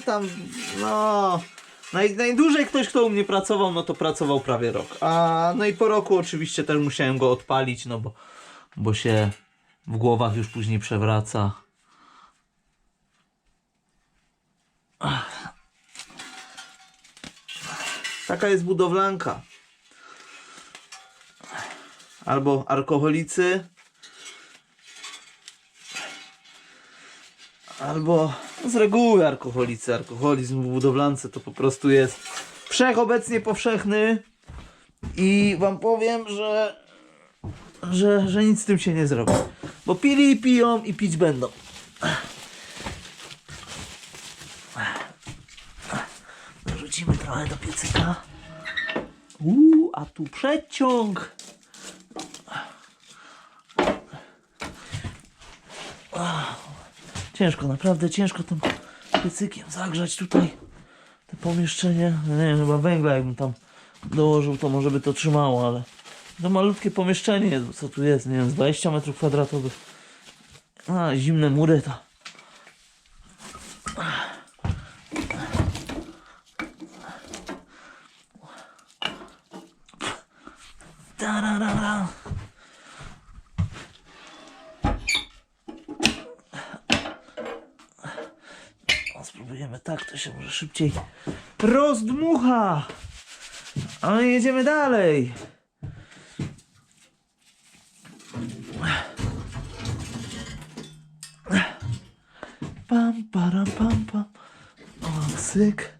tam, no... Naj, najdłużej ktoś, kto u mnie pracował, no to pracował prawie rok. A no i po roku oczywiście też musiałem go odpalić, no bo, bo się w głowach już później przewraca. Taka jest budowlanka. Albo alkoholicy, albo z reguły alkoholicy. Alkoholizm w budowlance to po prostu jest wszechobecnie powszechny i wam powiem, że, że, że nic z tym się nie zrobi. Bo pili i piją i pić będą. Dorzucimy trochę do piecyka. Uuu, a tu przeciąg. Ciężko, naprawdę ciężko tym piecykiem zagrzać tutaj te pomieszczenie. No Nie wiem, chyba węgla jakbym tam dołożył, to może by to trzymało, ale to malutkie pomieszczenie, co tu jest, nie wiem, z 20 metrów kwadratowych. A, zimne mury to. Tararara. O, spróbujemy tak, to się może szybciej rozdmucha. A my jedziemy dalej. Pam, param, pam, pam. O, syk.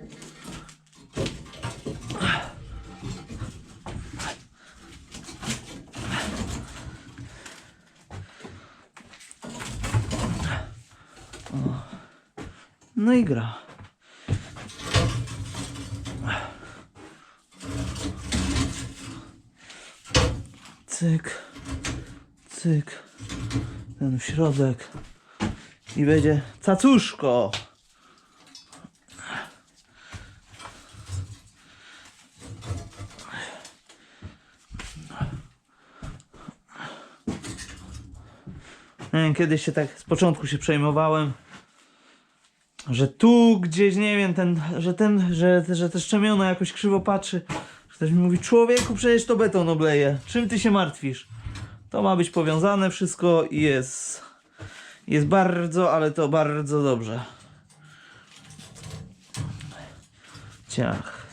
No i gra. Cyk, cyk, ten środek i będzie cacuszko. Kiedyś się tak z początku się przejmowałem, że tu gdzieś, nie wiem, ten, że ten, że, że te szczemiona jakoś krzywo patrzy. Ktoś mi mówi, człowieku, przecież to beton obleje. Czym ty się martwisz? To ma być powiązane wszystko i jest, jest bardzo, ale to bardzo dobrze. Ciach.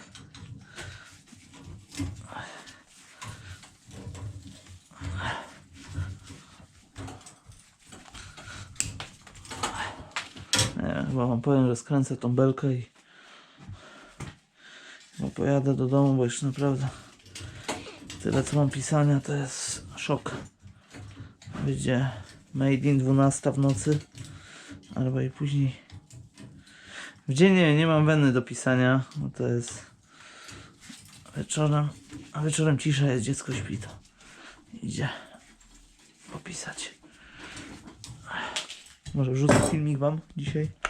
Nie, chyba wam powiem, że skręcę tą belkę i pojadę do domu, bo już naprawdę tyle co mam pisania to jest szok. Będzie made in 12 w nocy albo i później w dzień nie, nie mam weny do pisania, bo to jest wieczorem, a wieczorem cisza jest, dziecko śpi to idzie popisać. Może wrzucę filmik wam dzisiaj.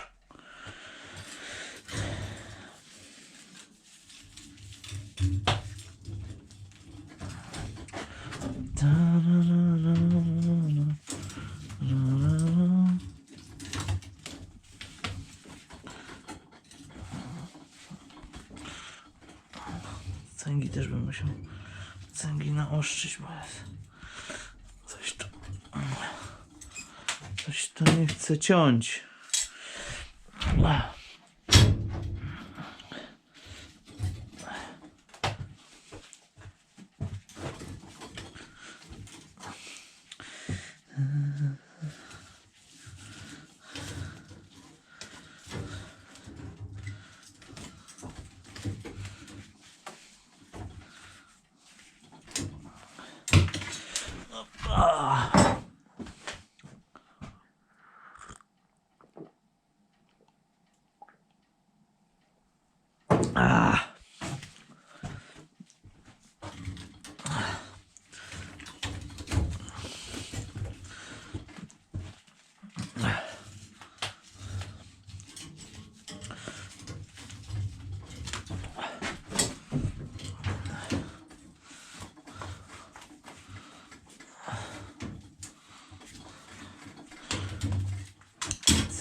Jest coś tu coś tu nie chce ciąć.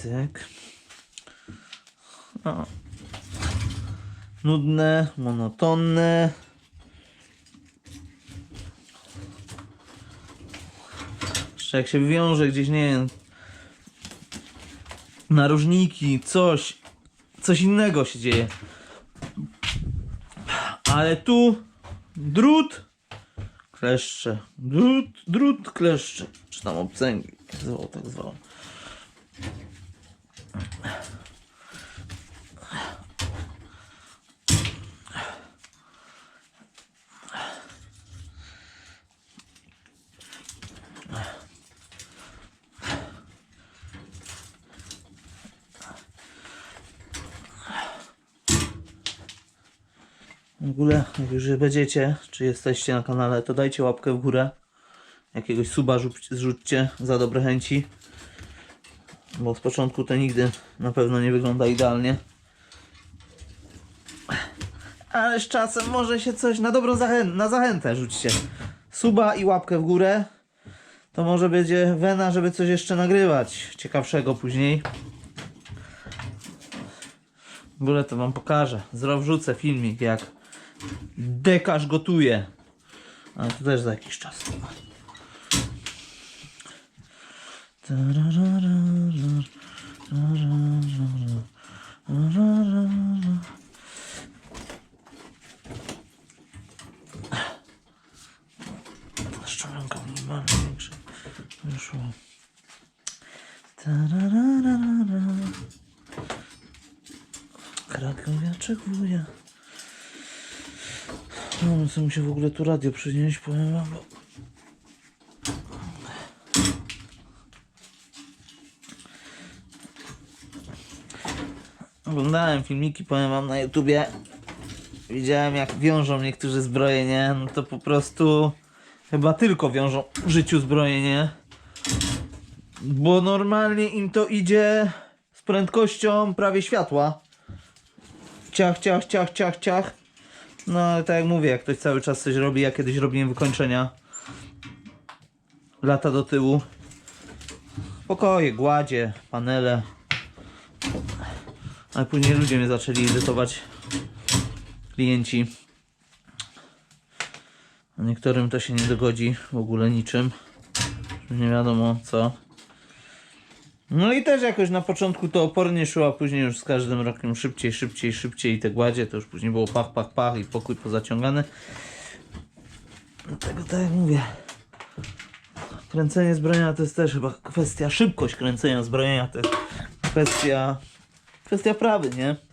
Cyk. No. Nudne, monotonne. Jeszcze jak się wiąże gdzieś, nie wiem, narożniki, coś, coś innego się dzieje. Ale tu drut, kleszcze, drut, drut, kleszcze, czy tam obcęgi, zwał, tak zwał. W ogóle, jak już będziecie, czy jesteście na kanale, to dajcie łapkę w górę. Jakiegoś suba rzuć- zrzućcie za dobre chęci. Bo z początku to nigdy na pewno nie wygląda idealnie. Ale z czasem może się coś na dobrą zachę na zachętę rzućcie. Suba i łapkę w górę. To może będzie wena, żeby coś jeszcze nagrywać ciekawszego później. W ogóle to wam pokażę. Zrobię filmik jak dekarz gotuje. Ale to też za jakiś czas. Wyszło. Tarararara. Krakowiaczek wuja. No, co mi się w ogóle tu radio przynieść, powiem wam, bo... Oglądałem filmiki, powiem wam, na YouTubie. Widziałem jak wiążą niektórzy zbrojenie, no to po prostu chyba tylko wiążą w życiu zbrojenie. Bo normalnie im to idzie z prędkością prawie światła. Ciach, ciach, ciach, ciach, ciach. No ale tak jak mówię, jak ktoś cały czas coś robi, ja kiedyś robiłem wykończenia. Lata do tyłu. Pokoje, gładzie, panele. Ale później ludzie mnie zaczęli irytować. Klienci. Niektórym to się nie dogodzi w ogóle niczym. Nie wiadomo co. No i też jakoś na początku to opornie szło, a później już z każdym rokiem szybciej, szybciej, szybciej i te gładzie to już później było pach, pach, pach i pokój pozaciągany. Dlatego tak jak mówię. Kręcenie zbrojenia to jest też chyba kwestia, szybkość kręcenia zbrojenia to jest kwestia, kwestia prawy, nie?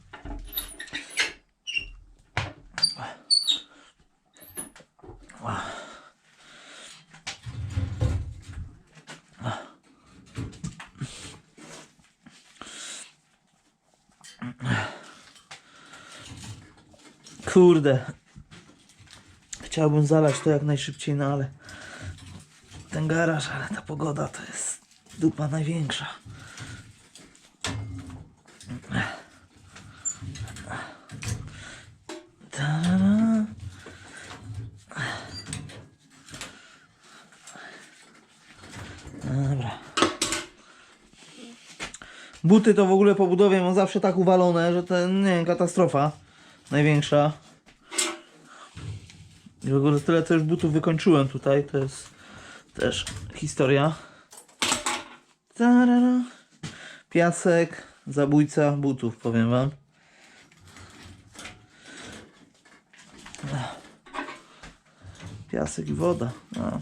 Kurde. Chciałbym zalać to jak najszybciej, no ale ten garaż, ale ta pogoda to jest dupa największa. Dobra. Buty to w ogóle po budowie mam zawsze tak uwalone, że to nie katastrofa największa. I w ogóle tyle już butów wykończyłem tutaj, to jest też historia. Tarara. Piasek, zabójca butów, powiem wam. Piasek i woda. No.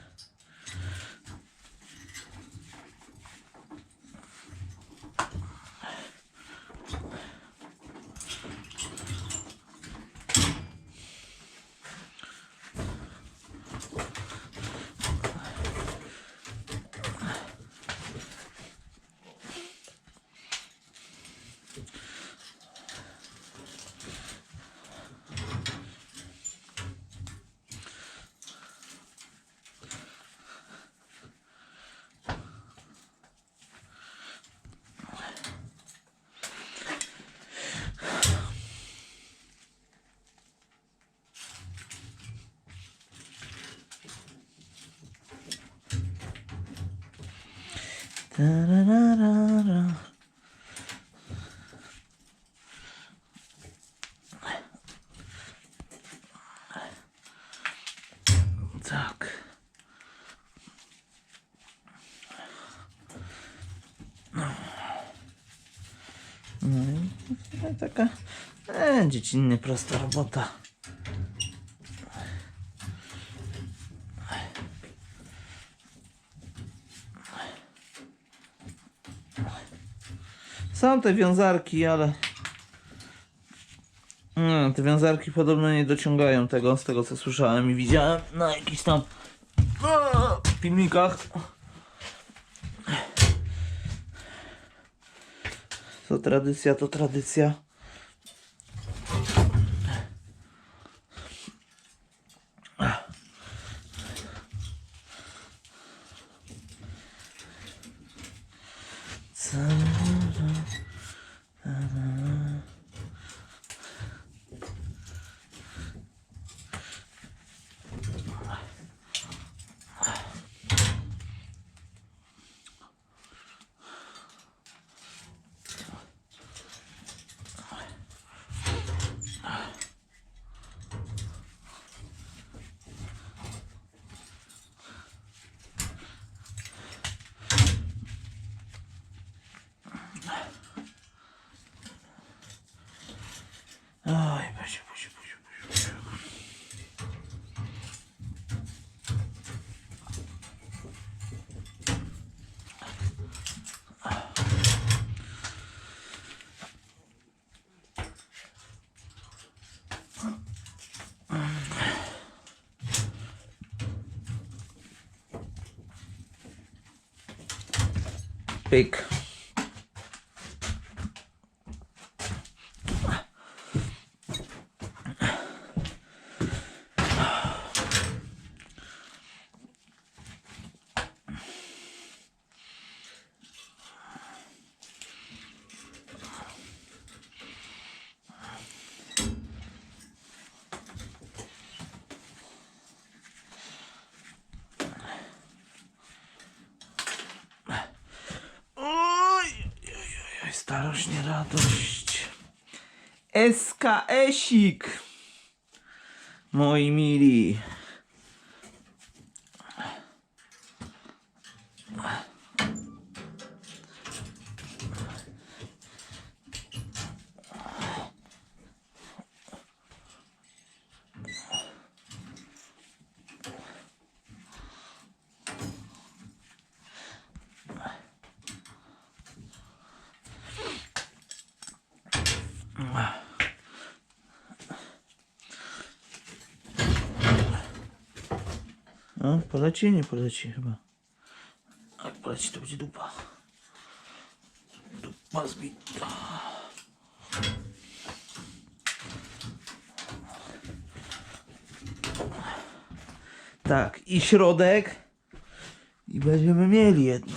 Da da da. No i taka e, prosta robota. Są te wiązarki, ale te wiązarki podobno nie dociągają tego, z tego co słyszałem i widziałem na jakichś tam o, filmikach. To tradycja, to tradycja. big starość, nie radość. SKS-ik. Moi mili. No, poleci, nie poleci chyba. Jak poleci, to będzie dupa. Dupa zbita. Tak, i środek. I będziemy mieli jedno.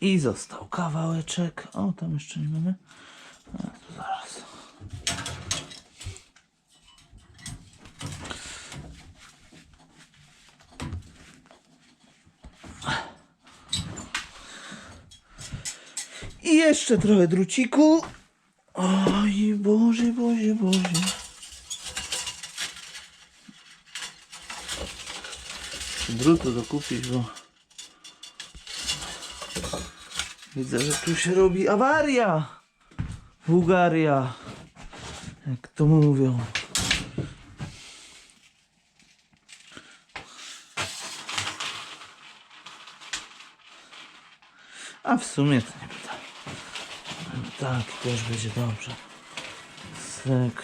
I został kawałeczek. O, tam jeszcze nie mamy. A, to zaraz. I jeszcze trochę druciku. Oj, Boże, Boże, Boże. Drutu dokupić, bo... Widzę, że tu się robi awaria Bułgaria. Jak to mówią. A w sumie to nie pyta. Tak, też będzie dobrze. Syk.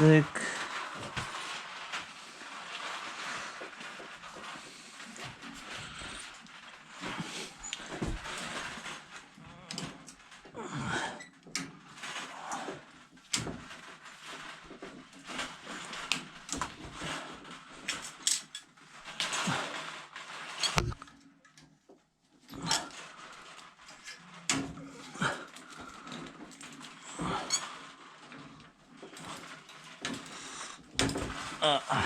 Cyk. 아,